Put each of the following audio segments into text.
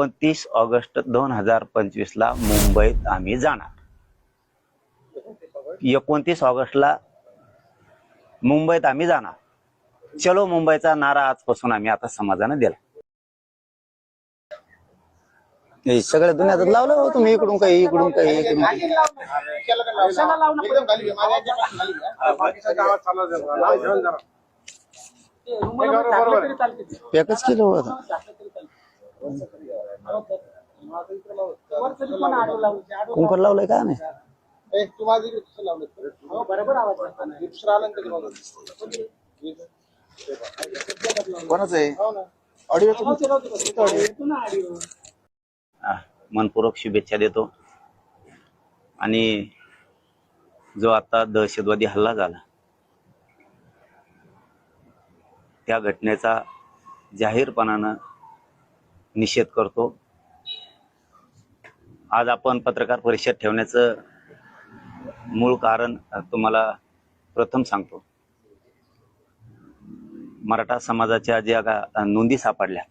एकोणतीस ऑगस्ट दोन हजार पंचवीस ला मुंबईत आम्ही जाणार. एकोणतीस ऑगस्टला मुंबईत आम्ही जाणार. चलो मुंबईचा नारा आजपासून आम्ही आता समाजानं दिला. हे सगळ्या दुनियात लावलं हो तुम्ही इकडून काही इकडून काही इकडून पॅकच केलं हो आता. कुंकर लावलंय का नाही कोणाच आहे? ऑडिओ आ, मनपूर्वक शुभेच्छा देतो. आणि जो आता दहशतवादी हल्ला झाला त्या घटनेचा जाहीरपणानं निषेध करतो. आज आपण पत्रकार परिषद ठेवण्याचं मूळ कारण तुम्हाला प्रथम सांगतो. मराठा समाजाच्या ज्या नोंदी सापडल्या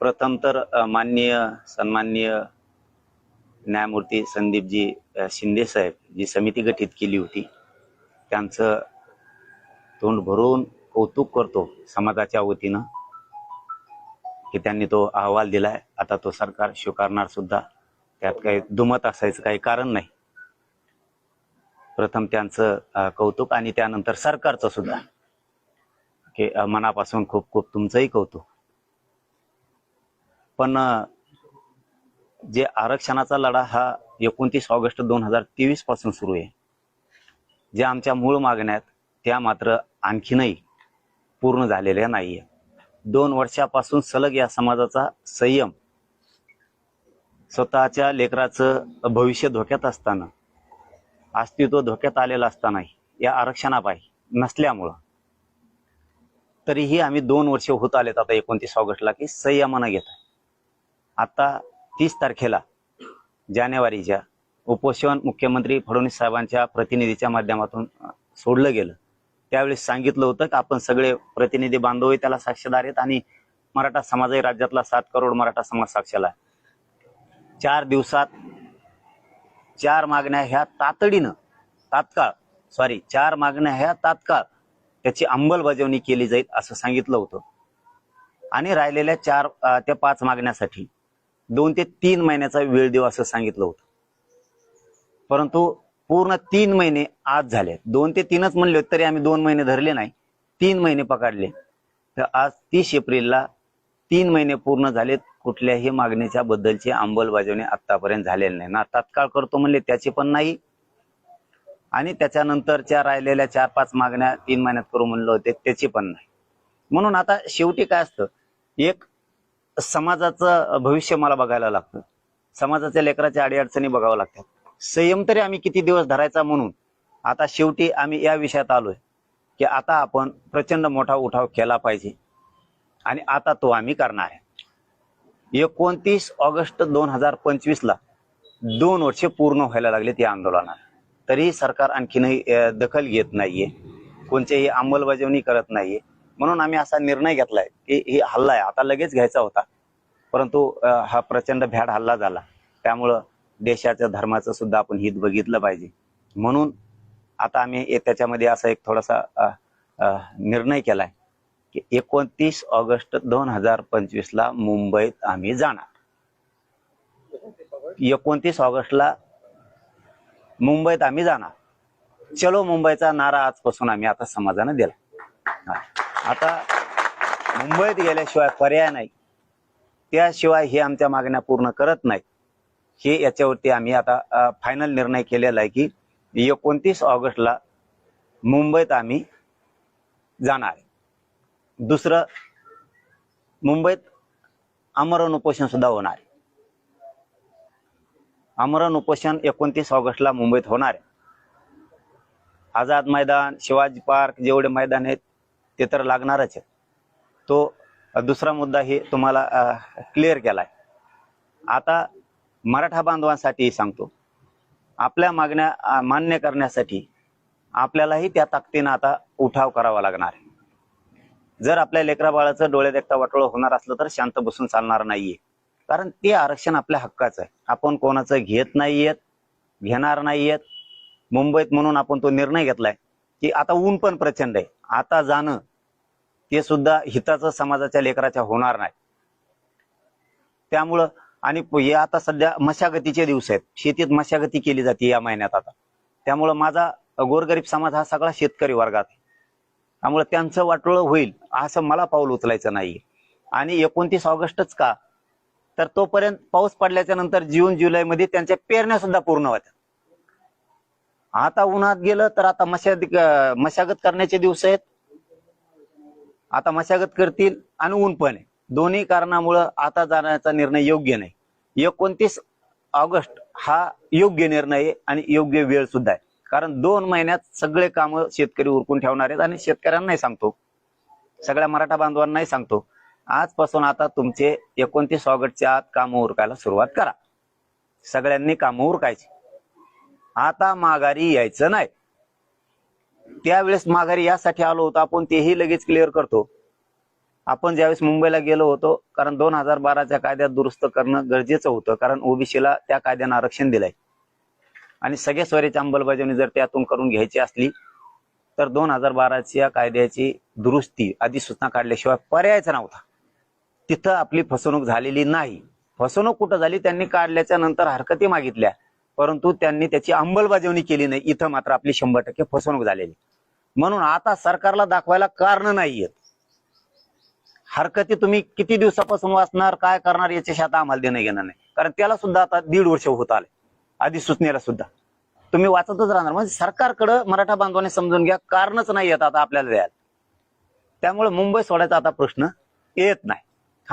प्रथम तर माननीय सन्माननीय न्यायमूर्ती संदीपजी शिंदे साहेब जी समिती गठीत केली होती त्यांचं तोंड भरून कौतुक करतो समाजाच्या वतीनं. की त्यांनी तो अहवाल दिलाय. आता तो सरकार स्वीकारणार सुद्धा त्यात काही दुमत असायचं काही कारण नाही. प्रथम त्यांचं कौतुक आणि त्यानंतर सरकारचं सुद्धा. की मनापासून खूप खूप तुमचंही कौतुक. पण जे आरक्षणाचा लढा हा एकोणतीस ऑगस्ट दोन हजार तेवीसपासून सुरू आहे. ज्या आमच्या मूळ मागण्या आहेत त्या मात्र आणखीनही पूर्ण झालेल्या नाहीये. दोन वर्षापासून सलग या समाजाचा संयम स्वतःच्या लेकराचं भविष्य धोक्यात असताना अस्तित्व धोक्यात आलेलं असतानाही या आरक्षणापायी नसल्यामुळं तरीही आम्ही दोन वर्ष होत आलेत आता एकोणतीस ऑगस्टला की संयमानं घेत आहे. आता तीस तारखेला जानेवारीच्या उपोषण मुख्यमंत्री फडणवीस साहेबांच्या प्रतिनिधीच्या माध्यमातून सोडलं गेलं. त्यावेळेस सांगितलं होतं की आपण सगळे प्रतिनिधी बांधव त्याला साक्षीदार आहेत आणि मराठा समाजही राज्यातला सात करोड मराठा समाज साक्षाला आहे. चार दिवसात चार मागण्या ह्या तातडीनं तात्काळ सॉरी चार मागण्या ह्या तात्काळ त्याची अंमलबजावणी केली जाईल असं सांगितलं होतं. आणि राहिलेल्या चार त्या पाच मागण्यासाठी दोन ते तीन महिन्याचा वेळ देऊ असं सांगितलं होतं. परंतु पूर्ण तीन महिने आज झाले. दोन ते तीनच म्हणले तरी आम्ही दोन महिने धरले नाही. तीन महिने पकडले. तर आज तीस एप्रिलला तीन महिने पूर्ण झालेत. कुठल्याही मागणीच्या बद्दलची अंमलबजावणी आतापर्यंत झालेली नाही. ना तात्काळ करतो म्हणले त्याची पण नाही. आणि त्याच्यानंतरच्या राहिलेल्या चार पाच मागण्या तीन महिन्यात करू म्हणलं होते त्याची पण नाही. म्हणून आता शेवटी काय असतं? एक समाजाचं भविष्य मला बघायला लागतं. समाजाच्या लेकराच्या अडीअडचणी बघावं लागतात. संयम तरी आम्ही किती दिवस धरायचा म्हणून. आता शेवटी आम्ही या विषयात आलोय की आता आपण प्रचंड मोठा उठाव केला पाहिजे. आणि आता तो आम्ही करणार आहे. एकोणतीस ऑगस्ट दोन हजार पंचवीस ला दोन वर्षे पूर्ण व्हायला लागले या आंदोलनाला तरीही सरकार आणखीनही दखल घेत नाहीये. कोणत्याही अंमलबजावणी करत नाहीये. म्हणून आम्ही असा निर्णय घेतलाय की ही हल्ला आहे. आता लगेच घ्यायचा होता. परंतु हा प्रचंड भ्याड हल्ला झाला. त्यामुळं देशाच्या धर्माचं सुद्धा आपण हित बघितलं पाहिजे. म्हणून आता आम्ही त्याच्यामध्ये असा एक थोडासा निर्णय केलाय की एकोणतीस ऑगस्ट दोन हजार पंचवीस ला मुंबईत आम्ही जाणार. एकोणतीस ऑगस्टला मुंबईत आम्ही जाणार. चलो मुंबईचा नारा आजपासून आम्ही आता समाजानं दिला. आता मुंबईत गेल्याशिवाय पर्याय नाही. त्याशिवाय हे आमच्या मागण्या पूर्ण करत नाहीत. हे याच्यावरती आम्ही आता फायनल निर्णय केलेला आहे की एकोणतीस ऑगस्टला मुंबईत आम्ही जाणार आहे. दुसरं मुंबईत आमरण उपोषण सुद्धा होणार आहे. आमरण उपोषण एकोणतीस ऑगस्टला मुंबईत होणार आहे. आझाद मैदान शिवाजी पार्क जेवढे मैदान आहेत ते तर लागणारच आहे तो दुसरा मुद्दा हे तुम्हाला क्लिअर केला आहे आता मराठा बांधवांसाठी सांगतो. आपल्या मागण्या मान्य करण्यासाठी आपल्यालाही त्या ताकदीनं आता उठाव करावा लागणार. आहे जर आपल्या लेकरा बाळाचं डोळे देखता वाटोळ होणार असलं तर शांत बसून चालणार नाहीये. कारण ते आरक्षण आपल्या हक्काचं आहे. आपण कोणाचं घेत नाहीयेत घेणार नाहीयेत. मुंबईत म्हणून आपण तो निर्णय घेतलाय की आता ऊन पण प्रचंड आहे. आता जाणं ते सुद्धा हिताचं समाजाच्या लेकराच्या होणार नाही. त्यामुळं आणि हे आता सध्या मशागतीचे दिवस आहेत. शेतीत मशागती केली जाते या महिन्यात आता. त्यामुळं माझा गोरगरीब समाज हा सगळा शेतकरी वर्गात आहे. त्यामुळे त्यांचं वाटोळं होईल असं मला पाऊल उचलायचं नाही आणि एकोणतीस ऑगस्टच का? तर तोपर्यंत पाऊस पडल्याच्या नंतर जून जुलैमध्ये त्यांच्या पेरण्या सुद्धा पूर्ण होत्या. आता उन्हात गेलं तर आता मशागत मशागत करण्याचे दिवस आहेत. आता मशागत करतील आणि ऊन पण आहे. दोन्ही कारणामुळं आता जाण्याचा निर्णय योग्य नाही. एकोणतीस ऑगस्ट हा योग्य निर्णय आहे आणि योग्य वेळ सुद्धा आहे. कारण दोन महिन्यात सगळे काम शेतकरी उरकून ठेवणार आहेत आणि शेतकऱ्यांनाही सांगतो. सगळ्या मराठा बांधवांनाही सांगतो. आजपासून आता तुमचे एकोणतीस ऑगस्टच्या आत कामं उरकायला सुरुवात करा. सगळ्यांनी कामं उरकायची. आता माघारी यायचं नाही. त्यावेळेस माघारी यासाठी आलो होतो आपण तेही लगेच क्लिअर करतो. आपण ज्यावेळेस मुंबईला गेलो होतो कारण दोन हजार बाराच्या कायद्यात दुरुस्त करणं गरजेचं होतं कारण ओबीसीला त्या कायद्यानं आरक्षण दिलंय. आणि सगळ्या स्वरेची अंमलबजावणी जर त्यातून करून घ्यायची असली तर दोन हजार बाराच्या कायद्याची दुरुस्ती अधिसूचना काढल्याशिवाय पर्यायच नव्हता. तिथं आपली फसवणूक झालेली नाही. फसवणूक कुठं झाली? त्यांनी काढल्याच्या नंतर हरकती मागितल्या परंतु त्यांनी त्याची अंमलबजावणी केली नाही. इथं मात्र आपली शंभर टक्के फसवणूक झालेली. म्हणून आता सरकारला दाखवायला कारण नाहीयेत. हरकती तुम्ही किती दिवसापासून वाचणार काय करणार याच्याशी आता आम्हाला देणं घेणार नाही. कारण त्याला सुद्धा आता दीड वर्ष होत आले. अधिसूचनेला सुद्धा. तुम्ही वाचतच राहणार. म्हणजे सरकारकडं मराठा बांधवाने समजून घ्या कारणच नाही येत आता आपल्याला द्यायला. त्यामुळे मुंबई सोडायचा आता प्रश्न येत नाही.